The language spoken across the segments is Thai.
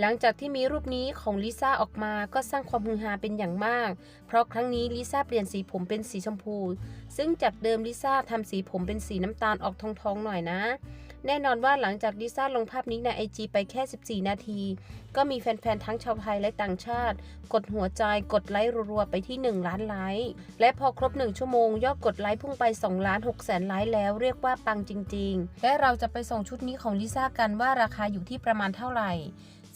หลังจากที่มีรูปนี้ของลิซ่าออกมาก็สร้างความฮือฮาเป็นอย่างมาก เพราะครั้งนี้ลิซ่าเปลี่ยนสีผมเป็นสีชมพู ซึ่งจากเดิมลิซ่าทำสีผมเป็นสีน้ำตาลออกทองๆหน่อยนะ แน่นอนว่าหลังจากลิซ่าลงภาพนี้ในไอจไปแค่ 14 นาที ก็มีแฟน ๆ ทั้งชาวไทยและต่างชาติ กดหัวใจกดไลค์รัวๆ ไปที่ 1 ล้านไลค์ และพอครบ 1 ชั่วโมง ยอดกดไลค์พุ่งไป2ล้าน6แสนไลค์แล้วเรียกว่าปังจริง ๆ และเราจะไปส่งชุดนี้ของลิซ่ากันว่าราคาอยู่ที่ประมาณเท่าไหร่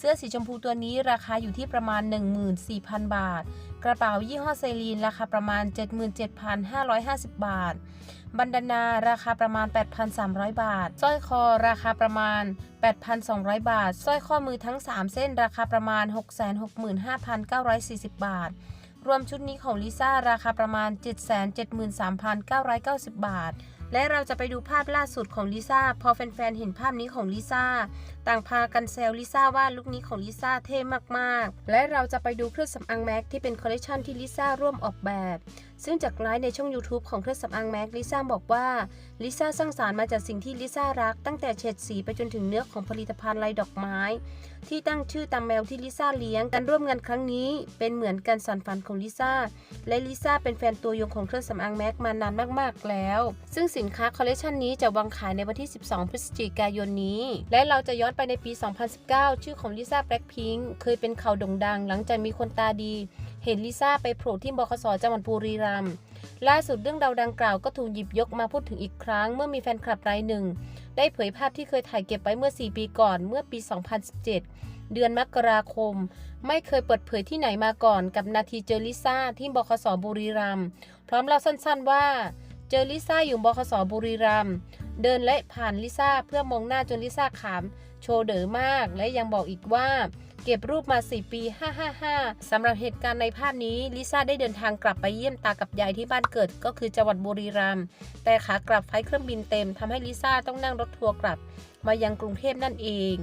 เสื้อสีชมพูตัวนี้ราคาอยู่ที่ประมาณ 14,000 บาท กระเป๋ายี่ห้อไซรีนราคาประมาณ 77,550 บาท บันดานาราคาประมาณ 8,300 บาท สร้อยคอราคาประมาณ 8,200 บาท สร้อยข้อมือทั้ง 3 เส้นราคาประมาณ 665,940 บาท รวมชุดนี้ของลิซ่าราคาประมาณ 773,990 บาท และเราจะไปดูภาพล่าสุดของลิซ่าพอแฟนๆเห็นภาพนี้ของลิซ่าต่างพากันแซวลิซ่าว่าลุคนี้ของลิซ่าเท่มากๆ และเราจะไปดูเครื่องสำอางแม็กที่เป็นคอลเลคชันที่ลิซ่าร่วมออกแบบ ซึ่งจากไลฟ์ในช่อง YouTube ของเครื่องสำอางแม็กลิซ่าบอกว่าลิซ่าสร้างสารรค์มาจากสิ่งที่ลิซ่ารัก ตั้งแต่เฉดสีไปจนถึงเนื้อของผลิตภัณฑ์ลายดอกไม้ ที่ตั้งชื่อตามแมวที่ลิซ่าเลี้ยงการร่วมงานครั้งนี้ เป็นเหมือนการสานฝันของลิซ่าและลิซ่าเป็นแฟนตัวยงของเครื่องสำอางแม็กมานานมากๆแล้ว ซึ่งสิินค้าคอลเลคชันนี้จะวางขายในวันที่ 12 พฤศจิกายนนี้ และเราจะย้อนไปในปี 2019 ชื่อของลิซ่าแบล็คพิงค์เคยเป็นข่าวโด่งดัง หลังจากมีคนตาดี เห็นลิซ่าไปโผล่ที่บคสจังหวัดบุรีรัมย์ล่าสุดเรื่องราวดังกล่าวก็ถูกหยิบยกมาพูดถึงอีกครั้ง เมื่อมีแฟนคลับรายหนึ่ง ได้เผยภาพที่เคยถ่ายเก็บไว้เมื่อ 4 ปีก่อนเมื่อปี 2017 เดือนมกราคม ไม่เคยเปิดเผยที่ไหนมาก่อนกับนาทีเจอลิซ่าที่บคสบุรีรัมย์พร้อมเล่าสั้นๆว่า เจอลิซ่าอยู่บคสบุรีรัมย์เดินและผ่านลิซ่าเพื่อมองหน้าจนลิซ่าขำโชว์เด๋อมาก และยังบอกอีกว่า เก็บรูปมา 4 ปี 555 สำหรับเหตุการณ์ในภาพนี้ลิซ่าได้เดินทางกลับไปเยี่ยมตากับยายที่บ้านเกิดก็คือจังหวัดบุรีรัมย์แต่ขากลับไฟเครื่องบินเต็มทำให้ลิซ่าต้องนั่งรถทัวร์กลับ มายังกรุงเทพนั่นเอง